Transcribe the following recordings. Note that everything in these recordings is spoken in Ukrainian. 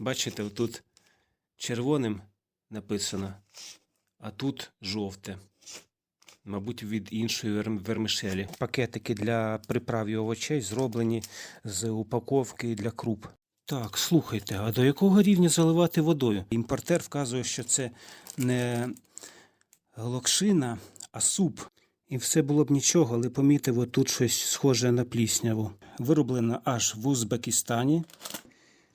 Бачите, тут червоним написано, а тут жовте. Мабуть, від іншої вер- вермишелі. Пакетики для приправ і овочей зроблені з упаковки для круп. Так, слухайте, а до якого рівня заливати водою? Імпортер вказує, що це не локшина, а суп. І все було б нічого, але помітив отут щось схоже на плісняву. Вироблено аж в Узбекистані.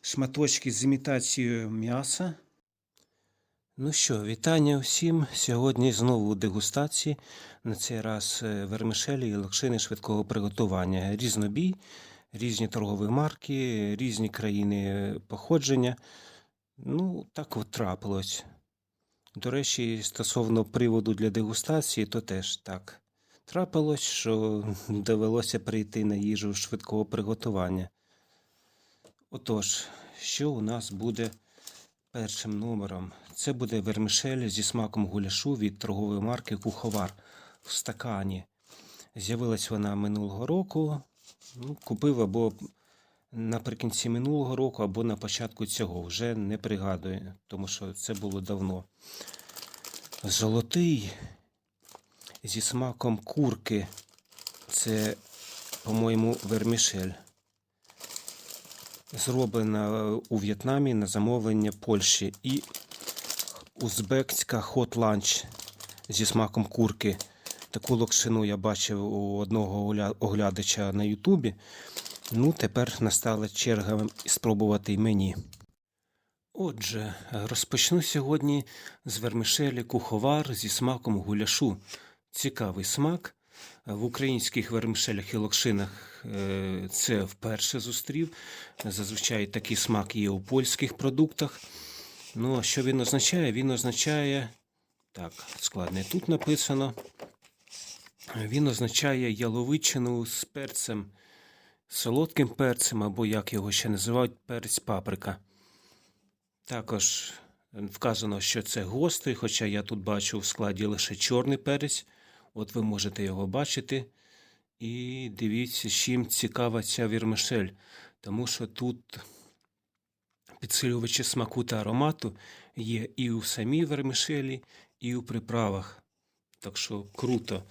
Шматочки з імітацією м'яса. Ну що, вітання усім. Сьогодні знову дегустації. На цей раз е, вермишелі і локшини швидкого приготування. Різнобій, різні торгові марки, різні країни походження. Ну, так от трапилось. До речі, стосовно приводу для дегустації, то теж так. Трапилось, що довелося прийти на їжу швидкого приготування. Отож, що у нас буде першим номером? Це буде вермишель зі смаком гуляшу від торгової марки Куховар в стакані. З'явилась вона минулого року. Ну, купив або наприкінці минулого року, або на початку цього. Вже не пригадую, тому що це було давно. Золотий зі смаком курки. Це, по-моєму, вермішель. Зроблена у В'єтнамі на замовлення Польщі. І узбекська хот ланч зі смаком курки. Таку локшину я бачив у одного оглядача на Ютубі. Ну, тепер настала черга спробувати й мені. Отже, розпочну сьогодні з вермишелі куховар зі смаком гуляшу. Цікавий смак. В українських вермишелях і локшинах е, це вперше зустрів. Зазвичай такий смак є у польських продуктах. Ну, а що він означає? Він означає. Так, складне тут написано. Він означає яловичину з перцем, солодким перцем, або як його ще називають, перець паприка. Також вказано, що це гострий, хоча я тут бачу в складі лише чорний перець. От ви можете його бачити. І дивіться, чим цікава ця вірмишель. Тому що тут підсилювачі смаку та аромату є і у самій вермишелі, і у приправах. Так що круто.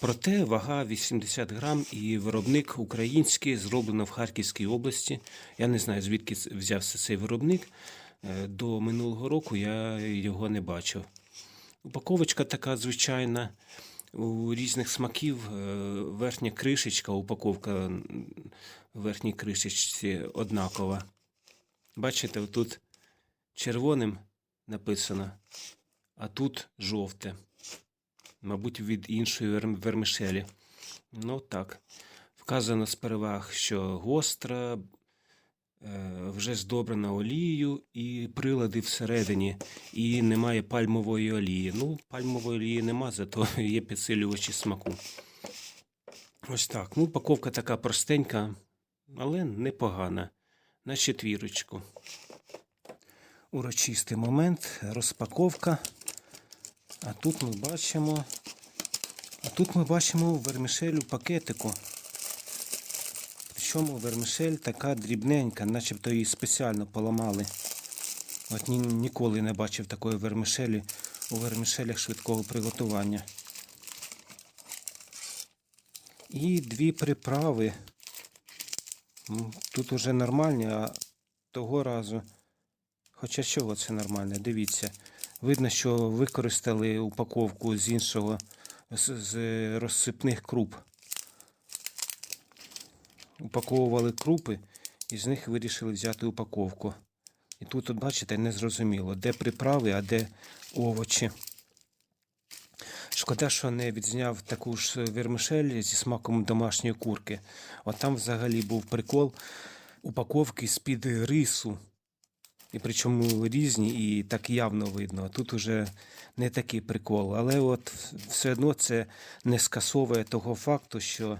Проте вага 80 грам і виробник український, зроблено в Харківській області. Я не знаю, звідки взявся цей виробник. Е, До минулого року я його не бачив. Упаковочка така звичайна. У різних смаків е, верхня кришечка, упаковка верхній кришечці однакова. Бачите, тут червоним написано, а тут жовте. Мабуть, від іншої вер- вермишелі. Ну так. Вказано з переваг, що гостра, вже здобрена олією і прилади всередині, і немає пальмової олії. Ну, пальмової олії нема, зато є підсилювачі смаку. Ось так. Ну, упаковка така простенька, але непогана. На четвірочку. Урочистий момент, розпаковка. А тут ми бачимо. А тут ми бачимо вермишель у пакетику. Причому вермишель така дрібненька, начебто її спеціально поламали. От ні, ніколи не бачив такої вермишелі у вермишелях швидкого приготування. І дві приправи. Тут уже нормальні, а того разу. Хоча чого це нормальне? Дивіться. Видно, що використали упаковку з іншого з, з розсипних круп. Упаковували крупи і з них вирішили взяти упаковку. І тут, от, бачите, незрозуміло, де приправи, а де овочі. Шкода, що не відзняв таку ж вермишель зі смаком домашньої курки. От там взагалі був прикол упаковки з-під рису. І причому різні, і так явно видно. Тут уже не такий прикол. Але от все одно це не скасовує того факту, що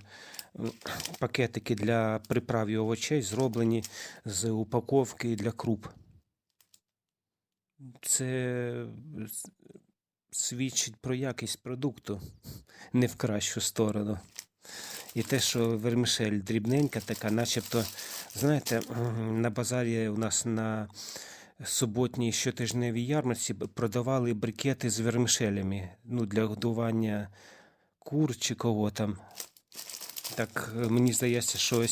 пакетики для приправ і овочей зроблені з упаковки для круп. Це свідчить про якість продукту не в кращу сторону. І те, що вермішель дрібненька, така, начебто, знаєте, на базарі у нас на суботній щотижневій ярмарці продавали брикети з вермішелями ну, для годування кур чи кого там. Так е, мені здається, що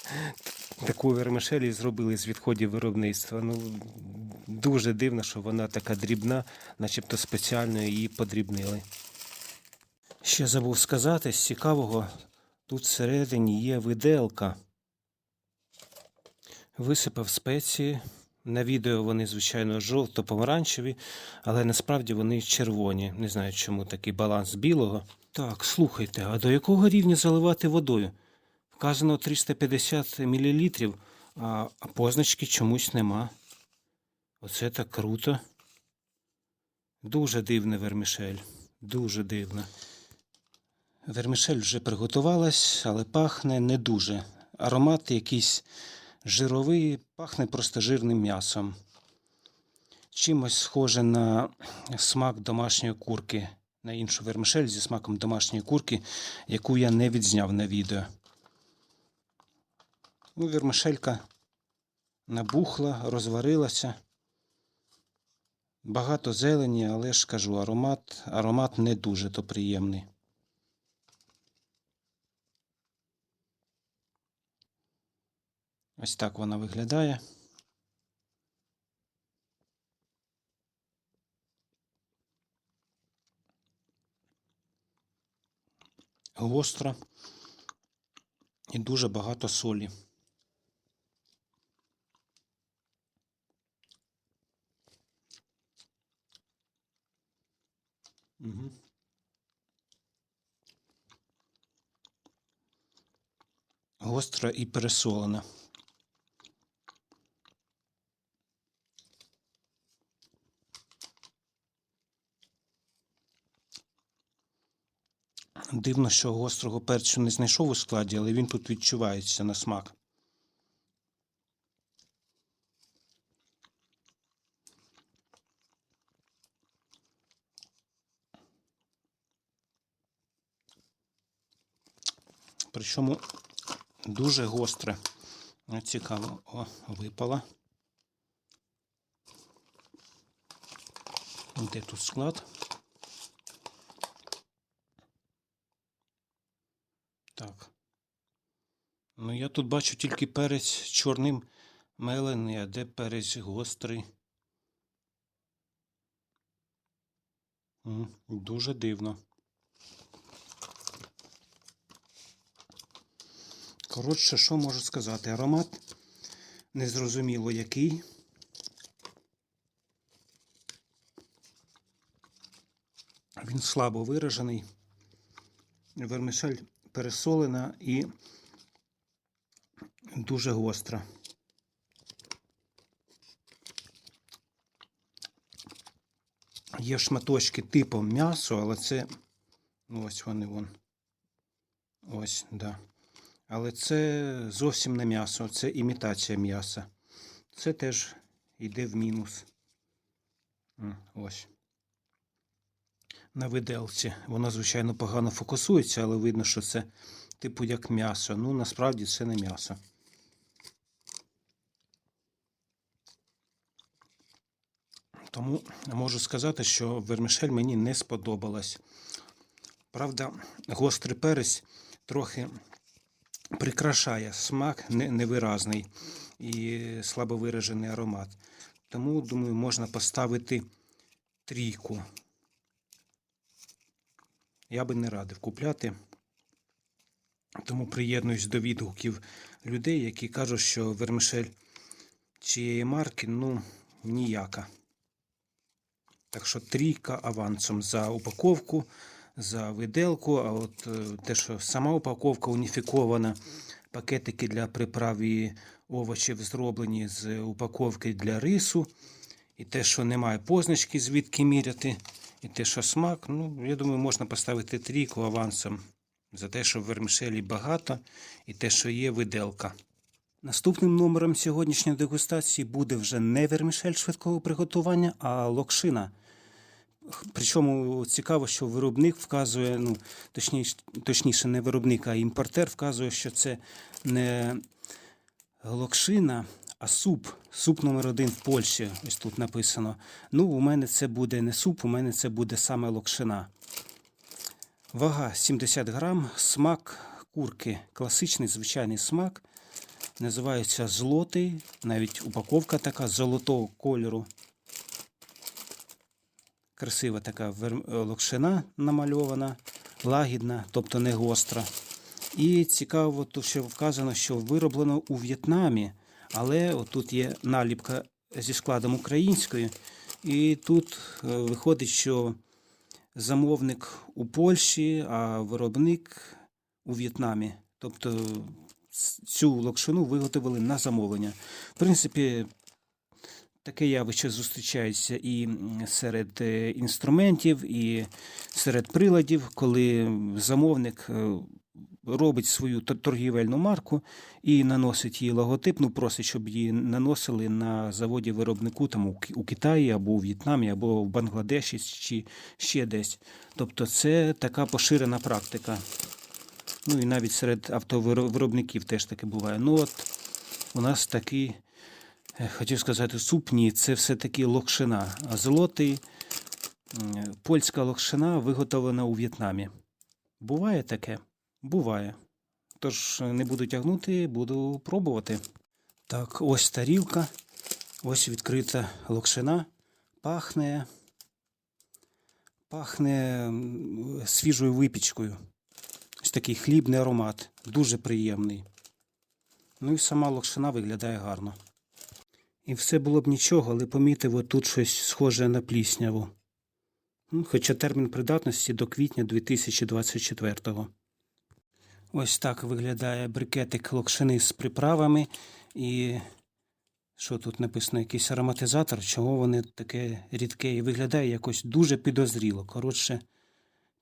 таку вермишелі зробили з відходів виробництва. Ну, дуже дивно, що вона така дрібна, начебто спеціально її подрібнили. Ще забув сказати, з цікавого, тут всередині є виделка. Висипав спеції. На відео вони, звичайно, жовто-помаранчеві, але насправді вони червоні. Не знаю, чому такий баланс білого. Так, слухайте, а до якого рівня заливати водою? Вказано 350 мл, а, позначки чомусь нема. Оце так круто. Дуже дивне вермішель. Дуже дивно. Вермішель вже приготувалась, але пахне не дуже. Аромат якийсь жировий, пахне просто жирним м'ясом. Чимось схоже на смак домашньої курки, на іншу вермішель зі смаком домашньої курки, яку я не відзняв на відео. Ну, вермишелька набухла, розварилася. Багато зелені, але ж кажу, аромат, аромат не дуже то приємний. Ось так вона виглядає. Гостро і дуже багато солі. Угу. Гостра і пересолена. Дивно, що гострого перцю не знайшов у складі, але він тут відчувається на смак. Причому дуже гостре. Цікаво, о, випала. Де тут склад? Так. Ну, я тут бачу тільки перець чорним мелений, а де перець гострий. Дуже дивно. Коротше, що можу сказати? Аромат незрозуміло який. Він слабо виражений. Вермишель пересолена і дуже гостра. Є шматочки типу м'ясо, але це. Ну, ось вони вон. Ось, да. Але це зовсім не м'ясо, це імітація м'яса. Це теж йде в мінус. Ось. На виделці. Вона, звичайно, погано фокусується, але видно, що це типу як м'ясо. Ну, насправді це не м'ясо. Тому можу сказати, що вермішель мені не сподобалась. Правда, гострий перець трохи прикрашає смак невиразний і слабо виражений аромат. Тому, думаю, можна поставити трійку. Я би не радив купляти. Тому приєднуюсь до відгуків людей, які кажуть, що вермишель цієї марки ну, ніяка. Так що трійка авансом за упаковку, за виделку, а от е, те, що сама упаковка уніфікована, пакетики для приправ і овочів зроблені з упаковки для рису, і те, що немає позначки, звідки міряти, і те, що смак, ну, я думаю, можна поставити трійку авансом за те, що вермішелі багато, і те, що є виделка. Наступним номером сьогоднішньої дегустації буде вже не вермішель швидкого приготування, а локшина. Причому цікаво, що виробник вказує, ну, точніше, точніше, не виробник, а імпортер вказує, що це не локшина, а суп. Суп номер один в Польщі. Ось тут написано. Ну, у мене це буде не суп, у мене це буде саме локшина. Вага 70 грам, смак курки. Класичний звичайний смак. Називається злотий. Навіть упаковка така золотого кольору. Красива така е, локшина намальована, лагідна, тобто не гостра. І цікаво, то, що вказано, що вироблено у В'єтнамі, але отут є наліпка зі складом українською. І тут е, виходить, що замовник у Польщі, а виробник у В'єтнамі. Тобто цю локшину виготовили на замовлення. В принципі, таке явище зустрічається і серед е, інструментів, і серед приладів, коли замовник е, робить свою торгівельну марку і наносить її логотип, ну просить, щоб її наносили на заводі виробнику там у Китаї або у В'єтнамі, або в Бангладеші чи ще десь. Тобто це така поширена практика. Ну і навіть серед автовиробників теж таке буває. Ну от у нас такий, е, хотів сказати, суп, ні, це все-таки локшина. А золотий, польська локшина виготовлена у В'єтнамі. Буває таке? Буває. Тож е, не буду тягнути, буду пробувати. Так, ось тарілка, ось відкрита локшина. Пахне. Пахне свіжою випічкою. Ось такий хлібний аромат, дуже приємний. Ну і сама локшина виглядає гарно. І все було б нічого, але помітив отут щось схоже на плісняву. Хоча термін придатності до квітня 2024-го. Ось так виглядає брикетик локшини з приправами. І що тут написано? Якийсь ароматизатор, чого вони таке рідке і виглядає якось дуже підозріло. Коротше,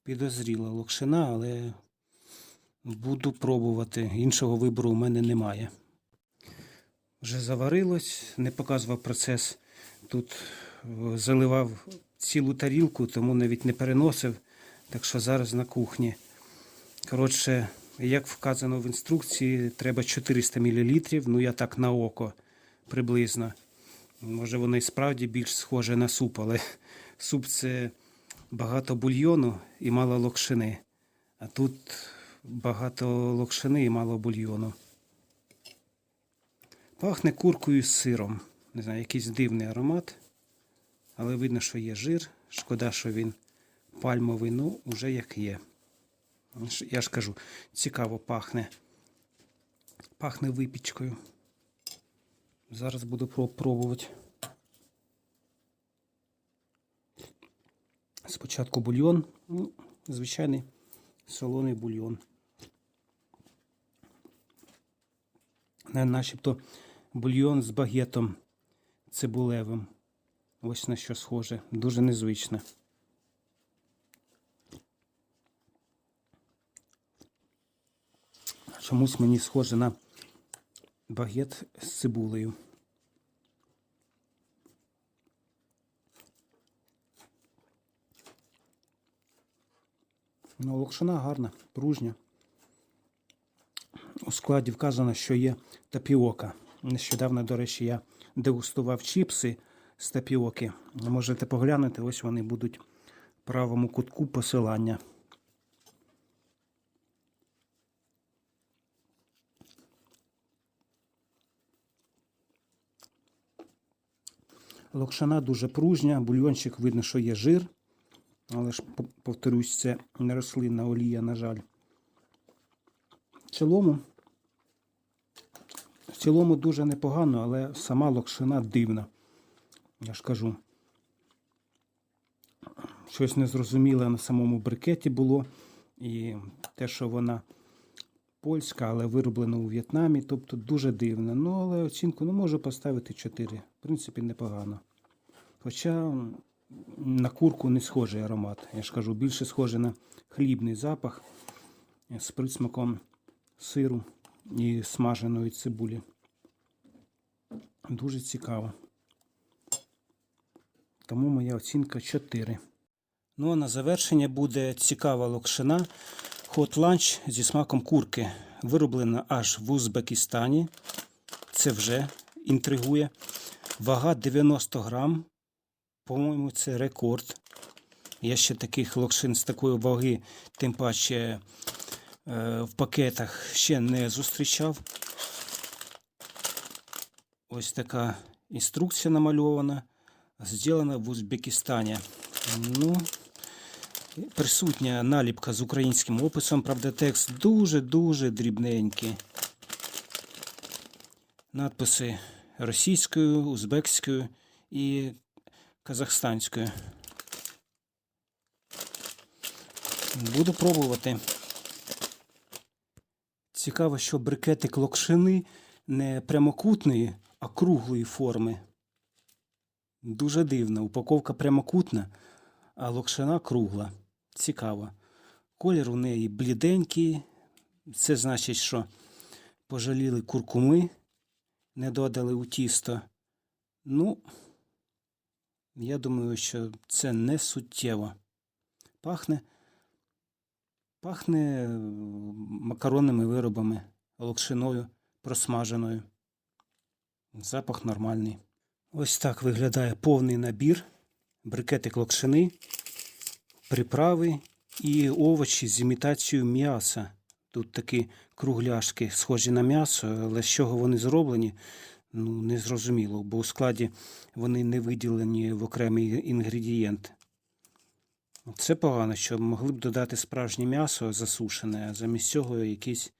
підозріла локшина, але буду пробувати. Іншого вибору у мене немає. Вже заварилось, не показував процес. Тут заливав цілу тарілку, тому навіть не переносив. Так що зараз на кухні. Коротше, як вказано в інструкції, треба 400 мл. Ну, я так на око приблизно. Може, воно і справді більш схоже на суп, але суп це багато бульйону і мало локшини. А тут багато локшини і мало бульйону. Пахне куркою з сиром. Не знаю, якийсь дивний аромат. Але видно, що є жир. Шкода, що він пальмовий, ну, уже як є. Я ж кажу, цікаво пахне. Пахне випічкою. Зараз буду пробувати. Спочатку бульйон. Ну, звичайний солоний бульйон. На- Начебто бульйон з багетом цибулевим. Ось на що схоже. Дуже незвичне. Чомусь мені схоже на багет з цибулею. Ну, локшина гарна, пружня. У складі вказано, що є тапіока. Нещодавно, до речі, я дегустував чіпси з тапіоки. Можете поглянути, ось вони будуть в правому кутку посилання. Локшина дуже пружня, бульйончик видно, що є жир. Але ж, повторюсь, це не рослинна олія, на жаль. В цілому, в цілому дуже непогано, але сама локшина дивна. Я ж кажу. Щось незрозуміле на самому брикеті було. І те, що вона польська, але вироблена у В'єтнамі, тобто дуже дивно. Ну, але оцінку ну, можу поставити 4. В принципі, непогано. Хоча на курку не схожий аромат. Я ж кажу, більше схоже на хлібний запах з присмаком сиру і смаженої цибулі. Дуже цікаво. Тому моя оцінка 4. Ну а на завершення буде цікава локшина Hot Lunch зі смаком курки. Вироблена аж в Узбекистані. Це вже інтригує. Вага 90 грам. По-моєму, це рекорд. Я ще таких локшин з такої ваги, тим паче е, в пакетах ще не зустрічав. Ось така інструкція намальована, зроблена в Узбекистані. Ну, присутня наліпка з українським описом, правда, текст дуже-дуже дрібненький. Надписи російською, узбекською і казахстанською. Буду пробувати. Цікаво, що брикетик локшини не прямокутної, а круглої форми. Дуже дивно. Упаковка прямокутна, а локшина кругла. Цікаво. Колір у неї бліденький. Це значить, що пожаліли куркуми, не додали у тісто. Ну, я думаю, що це не суттєво. Пахне. Пахне е, макаронними виробами, локшиною просмаженою. Запах нормальний. Ось так виглядає повний набір, брикетик локшини, приправи і овочі з імітацією м'яса. Тут такі кругляшки, схожі на м'ясо, але з чого вони зроблені, ну не зрозуміло, бо у складі вони не виділені в окремий інгредієнт. Це погано, що могли б додати справжнє м'ясо засушене, а замість цього якісь,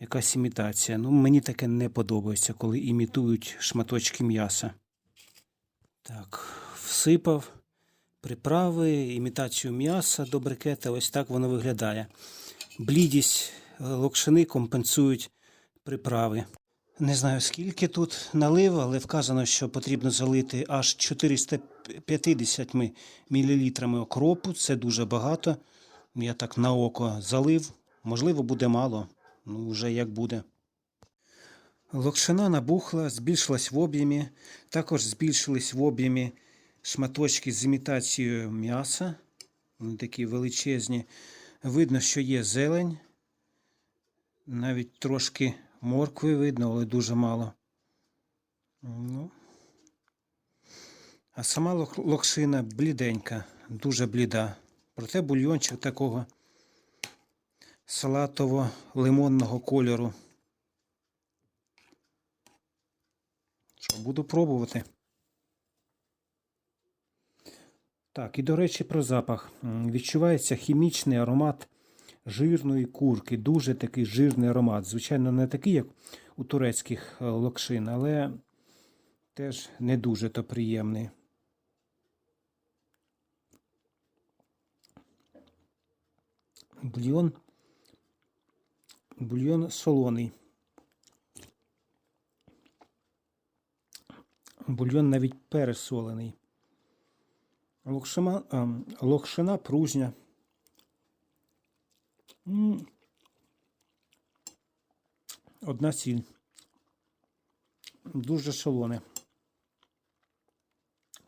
якась імітація. Ну, мені таке не подобається, коли імітують шматочки м'яса. Так, всипав приправи, імітацію м'яса до брикета. Ось так воно виглядає. Блідість е, локшини компенсують приправи. Не знаю скільки тут налив, але вказано, що потрібно залити аж 450 мл окропу. Це дуже багато. Я так на око залив. Можливо, буде мало. Ну, вже як буде. Локшина набухла, збільшилась в об'ємі. Також збільшились в об'ємі шматочки з імітацією м'яса. Вони такі величезні. Видно, що є зелень. Навіть трошки моркви видно, але дуже мало. Ну. А сама локшина бліденька, дуже бліда. Проте бульйончик такого салатово-лимонного кольору. Що, буду пробувати. Так, і до речі, про запах. Відчувається хімічний аромат жирної курки. Дуже такий жирний аромат. Звичайно, не такий, як у турецьких е, локшин, але теж не дуже то приємний. Бульйон. Бульйон солоний. Бульйон навіть пересолений. Локшина, а, локшина пружня. Одна сіль. Дуже солоне.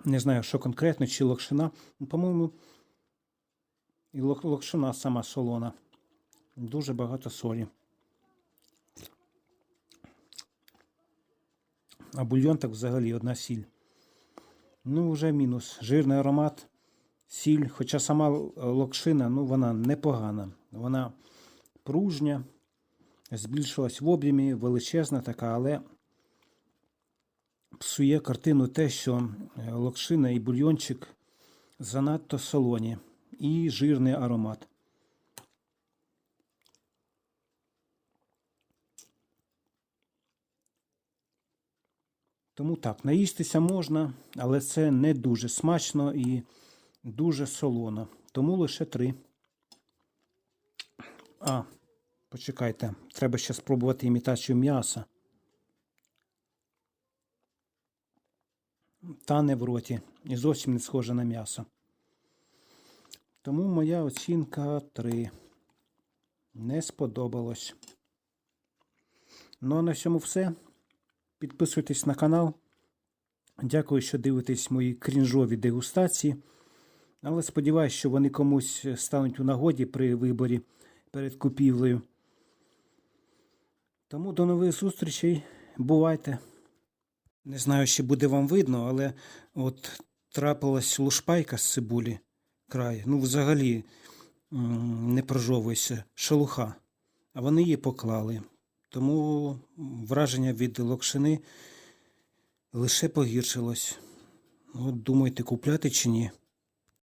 Не знаю, що конкретно, чи локшина. Ну, По-моєму, і локшина сама солона. Дуже багато солі. А бульйон так взагалі одна сіль. Ну, вже мінус. Жирний аромат, сіль. Хоча сама локшина, ну, вона непогана. Вона пружня, збільшилась в об'ємі, величезна така, але псує картину те, що е, локшина і бульйончик занадто солоні і жирний аромат. Тому так, наїстися можна, але це не дуже смачно і дуже солоно. Тому лише три. А, почекайте, треба ще спробувати імітацію м'яса. Та не в роті. І зовсім не схоже на м'ясо. Тому моя оцінка 3. Не сподобалось. Ну а на цьому все. Підписуйтесь на канал. Дякую, що дивитесь мої крінжові дегустації. Але сподіваюся, що вони комусь стануть у нагоді при виборі перед купівлею. Тому до нових зустрічей. Бувайте. Не знаю, чи буде вам видно, але от трапилась лушпайка з цибулі край. Ну, взагалі не прожовується, шелуха. А вони її поклали. Тому враження від локшини лише погіршилось. От думаєте, купляти чи ні?